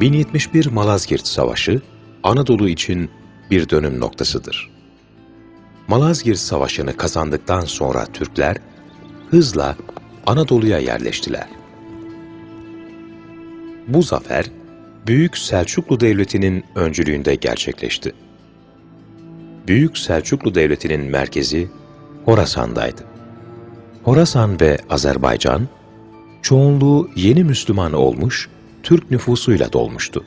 1071 Malazgirt Savaşı, Anadolu için bir dönüm noktasıdır. Malazgirt Savaşı'nı kazandıktan sonra Türkler hızla Anadolu'ya yerleştiler. Bu zafer, Büyük Selçuklu Devleti'nin öncülüğünde gerçekleşti. Büyük Selçuklu Devleti'nin merkezi Horasan'daydı. Horasan ve Azerbaycan, çoğunluğu yeni Müslüman olmuş, Türk nüfusuyla dolmuştu.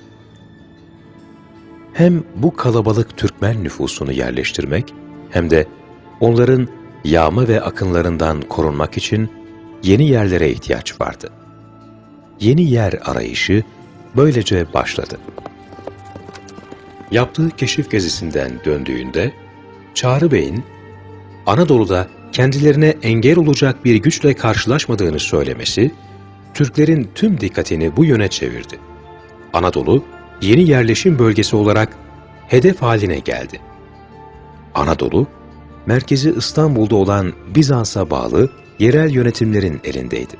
Hem bu kalabalık Türkmen nüfusunu yerleştirmek, hem de onların yağma ve akınlarından korunmak için yeni yerlere ihtiyaç vardı. Yeni yer arayışı böylece başladı. Yaptığı keşif gezisinden döndüğünde, Çağrı Bey'in Anadolu'da kendilerine engel olacak bir güçle karşılaşmadığını söylemesi, Türklerin tüm dikkatini bu yöne çevirdi. Anadolu, yeni yerleşim bölgesi olarak hedef haline geldi. Anadolu, merkezi İstanbul'da olan Bizans'a bağlı yerel yönetimlerin elindeydi.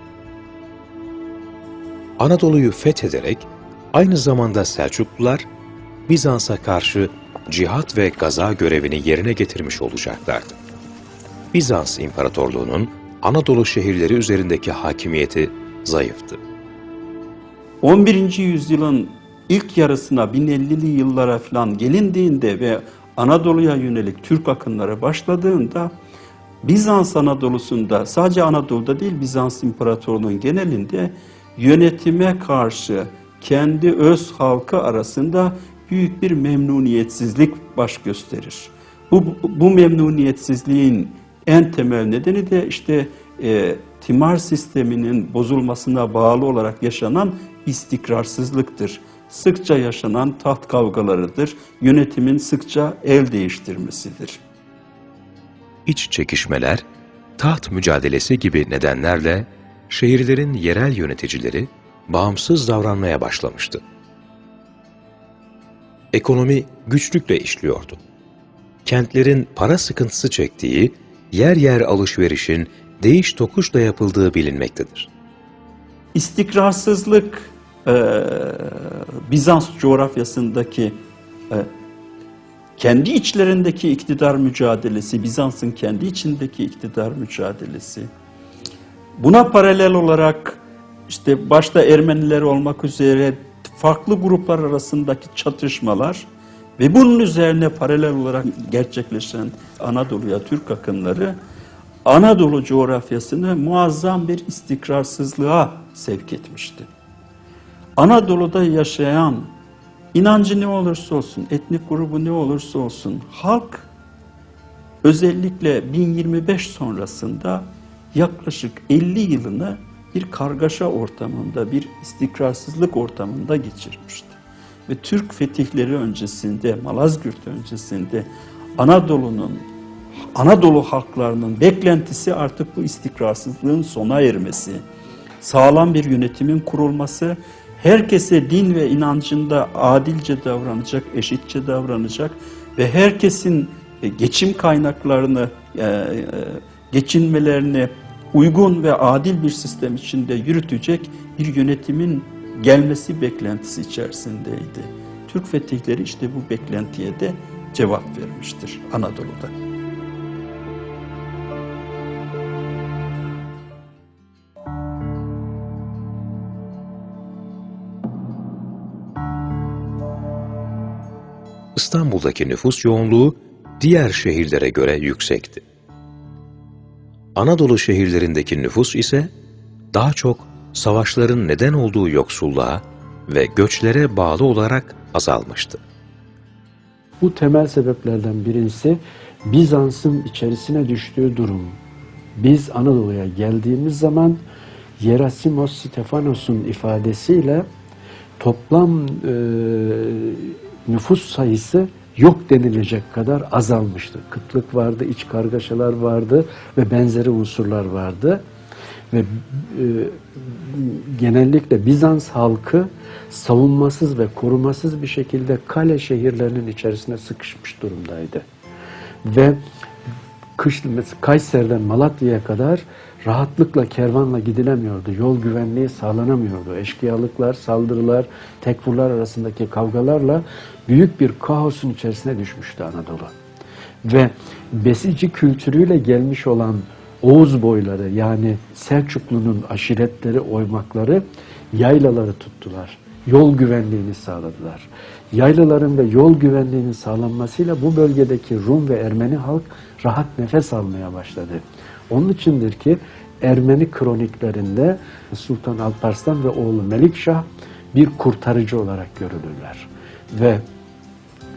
Anadolu'yu fethederek aynı zamanda Selçuklular, Bizans'a karşı cihat ve gaza görevini yerine getirmiş olacaklardı. Bizans İmparatorluğu'nun Anadolu şehirleri üzerindeki hakimiyeti zayıftı. 11. yüzyılın ilk yarısına 1050'li yıllara falan gelindiğinde ve Anadolu'ya yönelik Türk akınları başladığında Bizans Anadolu'sunda sadece Anadolu'da değil Bizans İmparatorluğu'nun genelinde yönetime karşı kendi öz halkı arasında büyük bir memnuniyetsizlik baş gösterir. Bu, bu memnuniyetsizliğin en temel nedeni de işte e, timar sisteminin bozulmasına bağlı olarak yaşanan istikrarsızlıktır. Sıkça yaşanan taht kavgalarıdır. Yönetimin sıkça el değiştirmesidir. İç çekişmeler, taht mücadelesi gibi nedenlerle şehirlerin yerel yöneticileri bağımsız davranmaya başlamıştı. Ekonomi güçlükle işliyordu. Kentlerin para sıkıntısı çektiği, yer yer alışverişin değiş tokuşla yapıldığı bilinmektedir. İstikrarsızlık e, Bizans coğrafyasındaki e, kendi içlerindeki iktidar mücadelesi, Bizans'ın kendi içindeki iktidar mücadelesi. Buna paralel olarak işte başta Ermeniler olmak üzere farklı gruplar arasındaki çatışmalar ve bunun üzerine paralel olarak gerçekleşen Anadolu'ya Türk akınları Anadolu coğrafyasını muazzam bir istikrarsızlığa sevk etmişti. Anadolu'da yaşayan inancı ne olursa olsun, etnik grubu ne olursa olsun halk özellikle 1025 sonrasında yaklaşık 50 yılını bir kargaşa ortamında, bir istikrarsızlık ortamında geçirmişti. Ve Türk fetihleri öncesinde, Malazgirt öncesinde Anadolu'nun Anadolu halklarının beklentisi artık bu istikrarsızlığın sona ermesi, sağlam bir yönetimin kurulması, herkese din ve inancında adilce davranacak, eşitçe davranacak ve herkesin e, geçim kaynaklarını, e, e, geçinmelerini uygun ve adil bir sistem içinde yürütecek bir yönetimin gelmesi beklentisi içerisindeydi. Türk fetihleri işte bu beklentiye de cevap vermiştir Anadolu'da. İstanbul'daki nüfus yoğunluğu diğer şehirlere göre yüksekti. Anadolu şehirlerindeki nüfus ise daha çok savaşların neden olduğu yoksulluğa ve göçlere bağlı olarak azalmıştı. Bu temel sebeplerden birincisi Bizans'ın içerisine düştüğü durum. Biz Anadolu'ya geldiğimiz zaman Yerasimos Stefanos'un ifadesiyle toplam e, nüfus sayısı yok denilecek kadar azalmıştı. Kıtlık vardı, iç kargaşalar vardı ve benzeri unsurlar vardı. Ve e, genellikle Bizans halkı savunmasız ve korumasız bir şekilde kale şehirlerinin içerisine sıkışmış durumdaydı. Ve kış, Kayseri'den Malatya'ya kadar rahatlıkla kervanla gidilemiyordu. Yol güvenliği sağlanamıyordu. Eşkıyalıklar, saldırılar, tekfurlar arasındaki kavgalarla büyük bir kaosun içerisine düşmüştü Anadolu. Ve besici kültürüyle gelmiş olan Oğuz boyları yani Selçuklu'nun aşiretleri, oymakları yaylaları tuttular. Yol güvenliğini sağladılar. Yaylaların ve yol güvenliğinin sağlanmasıyla bu bölgedeki Rum ve Ermeni halk rahat nefes almaya başladı. Onun içindir ki Ermeni kroniklerinde Sultan Alparslan ve oğlu Melikşah bir kurtarıcı olarak görülürler. Ve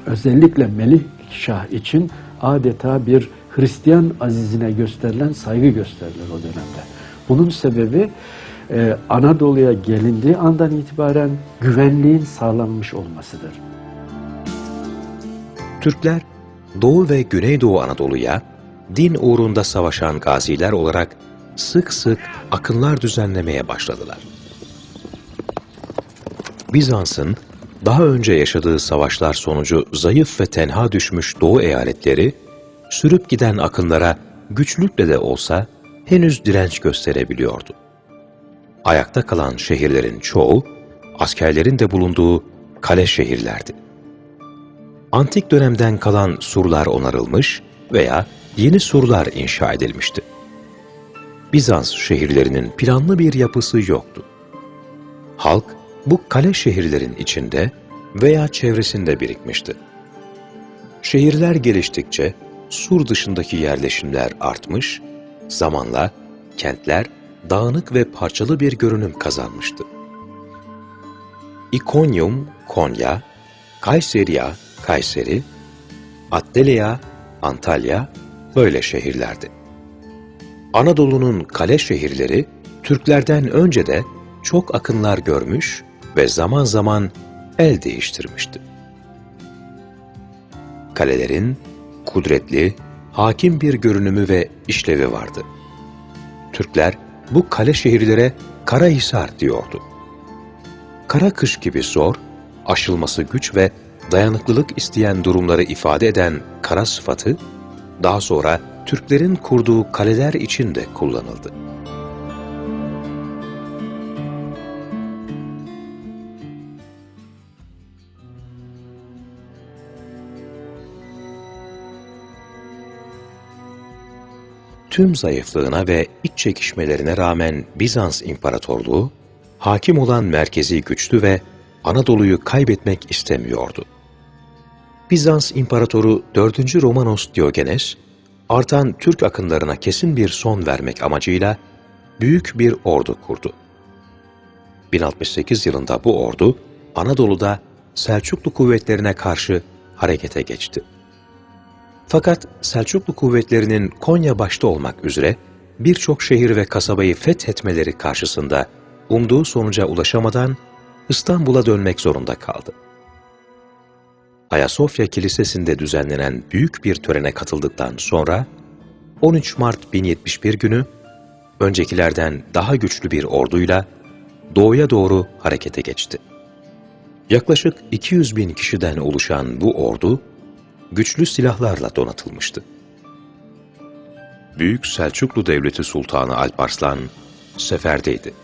özellikle Melikşah için adeta bir Hristiyan azizine gösterilen saygı gösterilir o dönemde. Bunun sebebi e, Anadolu'ya gelindiği andan itibaren güvenliğin sağlanmış olmasıdır. Türkler Doğu ve Güneydoğu Anadolu'ya din uğrunda savaşan gaziler olarak sık sık akınlar düzenlemeye başladılar. Bizans'ın daha önce yaşadığı savaşlar sonucu zayıf ve tenha düşmüş Doğu eyaletleri, sürüp giden akınlara güçlükle de olsa henüz direnç gösterebiliyordu. Ayakta kalan şehirlerin çoğu, askerlerin de bulunduğu kale şehirlerdi. Antik dönemden kalan surlar onarılmış veya yeni surlar inşa edilmişti. Bizans şehirlerinin planlı bir yapısı yoktu. Halk bu kale şehirlerin içinde veya çevresinde birikmişti. Şehirler geliştikçe sur dışındaki yerleşimler artmış, zamanla kentler dağınık ve parçalı bir görünüm kazanmıştı. İkonyum, Konya, Kayseriya, Kayseri, Attaleya, Antalya böyle şehirlerdi. Anadolu'nun kale şehirleri Türklerden önce de çok akınlar görmüş ve zaman zaman el değiştirmişti. Kalelerin kudretli, hakim bir görünümü ve işlevi vardı. Türkler bu kale şehirlere Karahisar diyordu. Kara kış gibi zor, aşılması güç ve dayanıklılık isteyen durumları ifade eden kara sıfatı, daha sonra Türklerin kurduğu kaleler için de kullanıldı. Tüm zayıflığına ve iç çekişmelerine rağmen Bizans İmparatorluğu, hakim olan merkezi güçlü ve Anadolu'yu kaybetmek istemiyordu. Bizans İmparatoru 4. Romanos Diogenes, artan Türk akınlarına kesin bir son vermek amacıyla büyük bir ordu kurdu. 1068 yılında bu ordu Anadolu'da Selçuklu kuvvetlerine karşı harekete geçti. Fakat Selçuklu kuvvetlerinin Konya başta olmak üzere birçok şehir ve kasabayı fethetmeleri karşısında umduğu sonuca ulaşamadan İstanbul'a dönmek zorunda kaldı. Ayasofya Kilisesi'nde düzenlenen büyük bir törene katıldıktan sonra 13 Mart 1071 günü öncekilerden daha güçlü bir orduyla doğuya doğru harekete geçti. Yaklaşık 200 bin kişiden oluşan bu ordu güçlü silahlarla donatılmıştı. Büyük Selçuklu Devleti Sultanı Alparslan seferdeydi.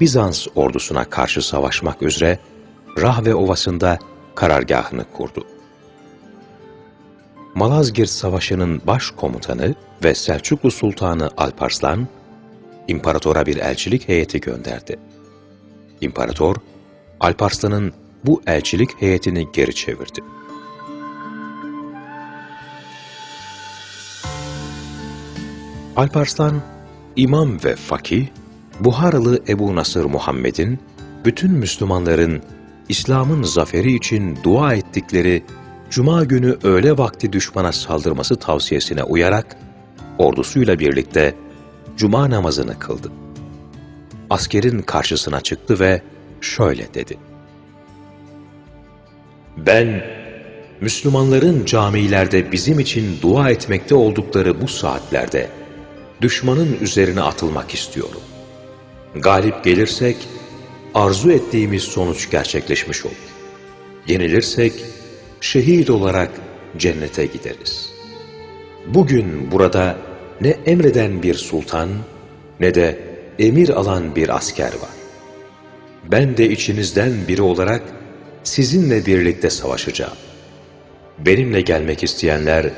Bizans ordusuna karşı savaşmak üzere Rahve Ovası'nda karargahını kurdu. Malazgirt Savaşı'nın baş komutanı ve Selçuklu Sultanı Alparslan, imparatora bir elçilik heyeti gönderdi. İmparator, Alparslan'ın bu elçilik heyetini geri çevirdi. Alparslan, imam ve fakih, Buharalı Ebu Nasır Muhammed'in, bütün Müslümanların İslam'ın zaferi için dua ettikleri Cuma günü öğle vakti düşmana saldırması tavsiyesine uyarak, ordusuyla birlikte Cuma namazını kıldı. Askerin karşısına çıktı ve şöyle dedi. Ben, Müslümanların camilerde bizim için dua etmekte oldukları bu saatlerde, düşmanın üzerine atılmak istiyorum. Galip gelirsek, arzu ettiğimiz sonuç gerçekleşmiş olur. Yenilirsek, şehit olarak cennete gideriz. Bugün burada ne emreden bir sultan, ne de emir alan bir asker var. Ben de içinizden biri olarak sizinle birlikte savaşacağım. Benimle gelmek isteyenler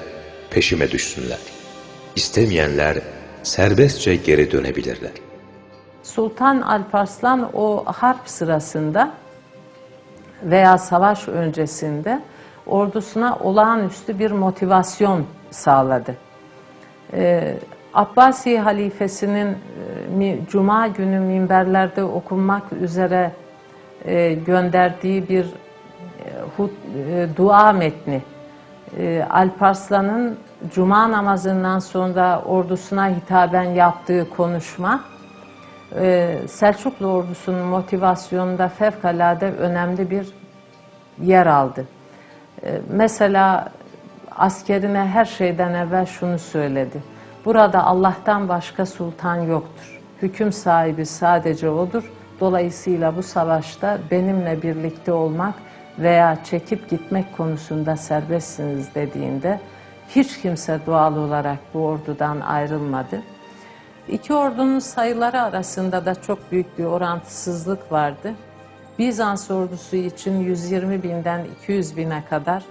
peşime düşsünler. İstemeyenler serbestçe geri dönebilirler. Sultan Alparslan o harp sırasında veya savaş öncesinde ordusuna olağanüstü bir motivasyon sağladı. Ee, Abbasi halifesinin e, Cuma günü minberlerde okunmak üzere e, gönderdiği bir e, hut- e, dua metni. E, Alparslan'ın Cuma namazından sonra ordusuna hitaben yaptığı konuşma Selçuklu ordusunun motivasyonunda fevkalade önemli bir yer aldı. E, Mesela askerine her şeyden evvel şunu söyledi. Burada Allah'tan başka sultan yoktur. Hüküm sahibi sadece O'dur. Dolayısıyla bu savaşta benimle birlikte olmak veya çekip gitmek konusunda serbestsiniz dediğinde hiç kimse doğal olarak bu ordudan ayrılmadı. İki ordunun sayıları arasında da çok büyük bir orantısızlık vardı. Bizans ordusu için 120 binden 200 bine kadar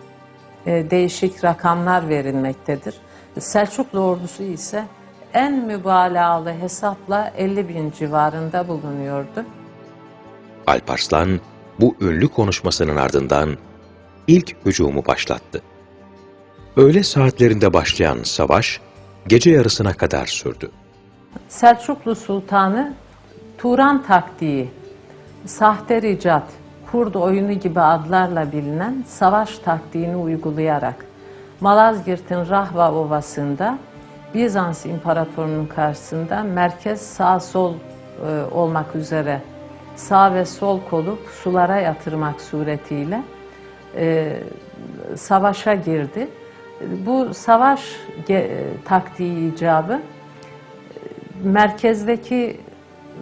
e, değişik rakamlar verilmektedir. Selçuklu ordusu ise en mübalağalı hesapla 50 bin civarında bulunuyordu. Alparslan bu ünlü konuşmasının ardından ilk hücumu başlattı. Öğle saatlerinde başlayan savaş gece yarısına kadar sürdü. Selçuklu Sultanı Turan taktiği, sahte ricat, kurd oyunu gibi adlarla bilinen savaş taktiğini uygulayarak Malazgirt'in Rahva Ovası'nda Bizans İmparatorunun karşısında merkez sağ sol e, olmak üzere sağ ve sol kolu sulara yatırmak suretiyle e, savaşa girdi. Bu savaş ge- taktiği icabı merkezdeki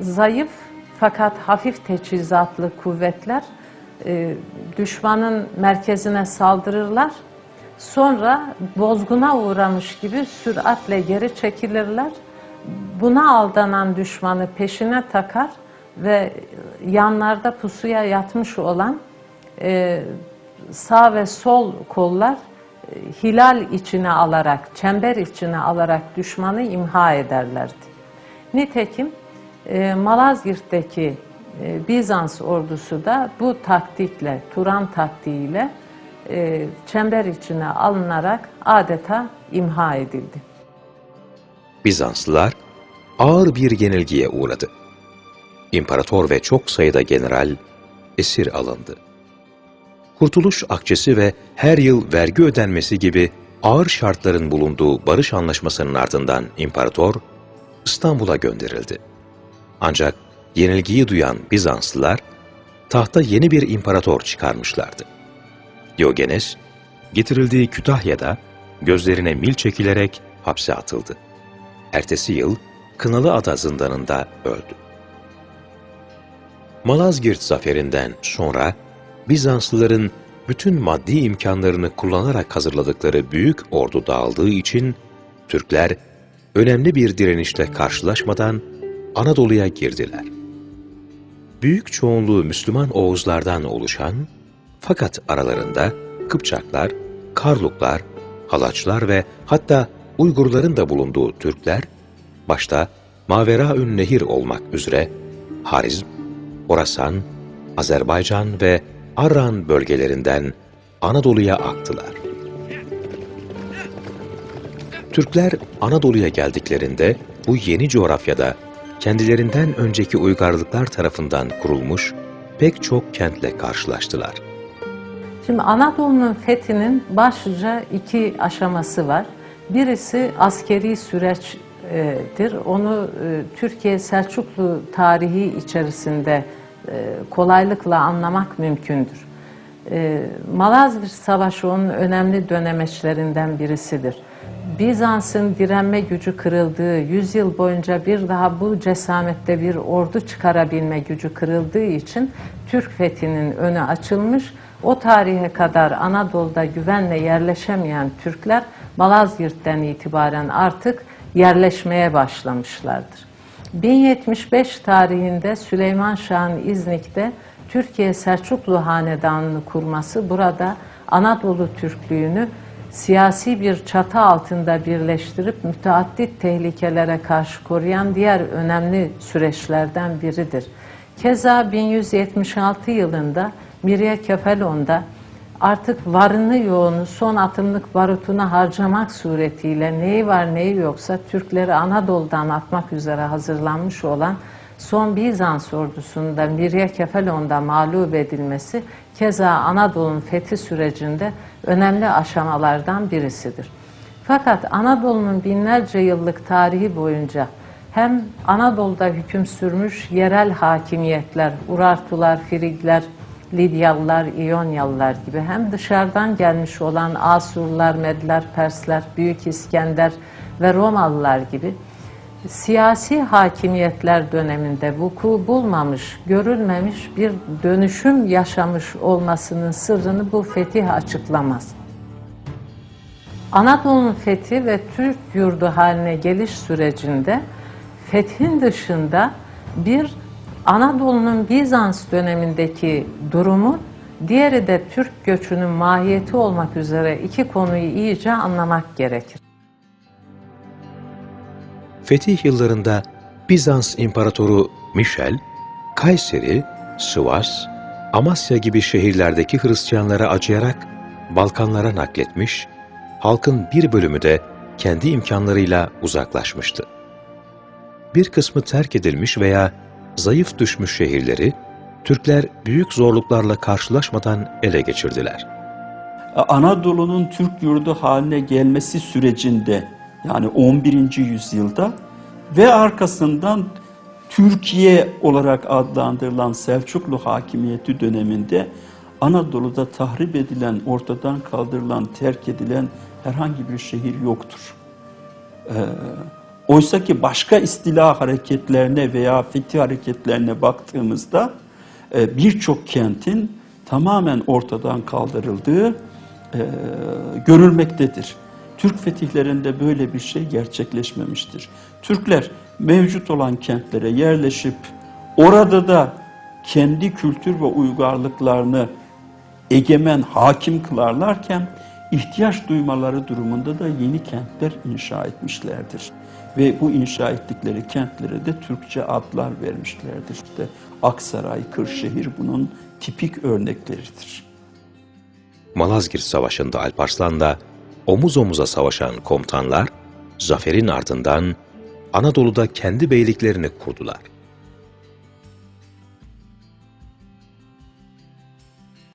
zayıf fakat hafif teçhizatlı kuvvetler e, düşmanın merkezine saldırırlar. Sonra bozguna uğramış gibi süratle geri çekilirler. Buna aldanan düşmanı peşine takar ve yanlarda pusuya yatmış olan e, sağ ve sol kollar e, hilal içine alarak, çember içine alarak düşmanı imha ederlerdi. Nitekim e, Malazgirt'teki e, Bizans ordusu da bu taktikle, Turan taktiğiyle e, çember içine alınarak adeta imha edildi. Bizanslılar ağır bir yenilgiye uğradı. İmparator ve çok sayıda general esir alındı. Kurtuluş akçesi ve her yıl vergi ödenmesi gibi ağır şartların bulunduğu barış anlaşmasının ardından imparator İstanbul'a gönderildi. Ancak yenilgiyi duyan Bizanslılar tahta yeni bir imparator çıkarmışlardı. Diogenes getirildiği Kütahya'da gözlerine mil çekilerek hapse atıldı. Ertesi yıl Kınalıada zindanında öldü. Malazgirt zaferinden sonra Bizanslıların bütün maddi imkanlarını kullanarak hazırladıkları büyük ordu dağıldığı için Türkler önemli bir direnişle karşılaşmadan Anadolu'ya girdiler. Büyük çoğunluğu Müslüman Oğuzlardan oluşan fakat aralarında Kıpçaklar, Karluklar, Halaçlar ve hatta Uygurların da bulunduğu Türkler, başta Maveraün Nehir olmak üzere Harizm, Orasan, Azerbaycan ve Arran bölgelerinden Anadolu'ya aktılar. Türkler Anadolu'ya geldiklerinde bu yeni coğrafyada kendilerinden önceki uygarlıklar tarafından kurulmuş pek çok kentle karşılaştılar. Şimdi Anadolu'nun fethinin başlıca iki aşaması var. Birisi askeri süreçtir. Onu e, Türkiye Selçuklu tarihi içerisinde e, kolaylıkla anlamak mümkündür. E, Malazgirt Savaşı onun önemli dönemeçlerinden birisidir. Bizans'ın direnme gücü kırıldığı, 100 yıl boyunca bir daha bu cesamette bir ordu çıkarabilme gücü kırıldığı için Türk fethinin önü açılmış. O tarihe kadar Anadolu'da güvenle yerleşemeyen Türkler Malazgirt'ten itibaren artık yerleşmeye başlamışlardır. 1075 tarihinde Süleyman Şah'ın İznik'te Türkiye Selçuklu Hanedanı'nı kurması burada Anadolu Türklüğünü siyasi bir çatı altında birleştirip müteaddit tehlikelere karşı koruyan diğer önemli süreçlerden biridir. Keza 1176 yılında Mirya Kefelon'da artık varını yoğunu son atımlık barutuna harcamak suretiyle neyi var neyi yoksa Türkleri Anadolu'dan atmak üzere hazırlanmış olan son Bizans ordusunda Mirya Kefelon'da mağlup edilmesi keza Anadolu'nun fethi sürecinde önemli aşamalardan birisidir. Fakat Anadolu'nun binlerce yıllık tarihi boyunca hem Anadolu'da hüküm sürmüş yerel hakimiyetler, Urartular, Frigler, Lidyalılar, İyonyalılar gibi hem dışarıdan gelmiş olan Asurlar, Medler, Persler, Büyük İskender ve Romalılar gibi siyasi hakimiyetler döneminde vuku bulmamış, görülmemiş bir dönüşüm yaşamış olmasının sırrını bu fetih açıklamaz. Anadolu'nun fethi ve Türk yurdu haline geliş sürecinde fethin dışında bir Anadolu'nun Bizans dönemindeki durumu, diğeri de Türk göçünün mahiyeti olmak üzere iki konuyu iyice anlamak gerekir. Fetih yıllarında Bizans İmparatoru Michel, Kayseri, Sivas, Amasya gibi şehirlerdeki Hristiyanlara acıyarak Balkanlara nakletmiş, halkın bir bölümü de kendi imkanlarıyla uzaklaşmıştı. Bir kısmı terk edilmiş veya zayıf düşmüş şehirleri, Türkler büyük zorluklarla karşılaşmadan ele geçirdiler. Anadolu'nun Türk yurdu haline gelmesi sürecinde yani 11. yüzyılda ve arkasından Türkiye olarak adlandırılan Selçuklu hakimiyeti döneminde Anadolu'da tahrip edilen, ortadan kaldırılan, terk edilen herhangi bir şehir yoktur. Ee, oysa ki başka istila hareketlerine veya fethi hareketlerine baktığımızda e, birçok kentin tamamen ortadan kaldırıldığı e, görülmektedir. Türk fetihlerinde böyle bir şey gerçekleşmemiştir. Türkler mevcut olan kentlere yerleşip orada da kendi kültür ve uygarlıklarını egemen, hakim kılarlarken ihtiyaç duymaları durumunda da yeni kentler inşa etmişlerdir. Ve bu inşa ettikleri kentlere de Türkçe adlar vermişlerdir. İşte Aksaray, Kırşehir bunun tipik örnekleridir. Malazgirt Savaşı'nda Alparslan'la omuz omuza savaşan komutanlar, zaferin ardından Anadolu'da kendi beyliklerini kurdular.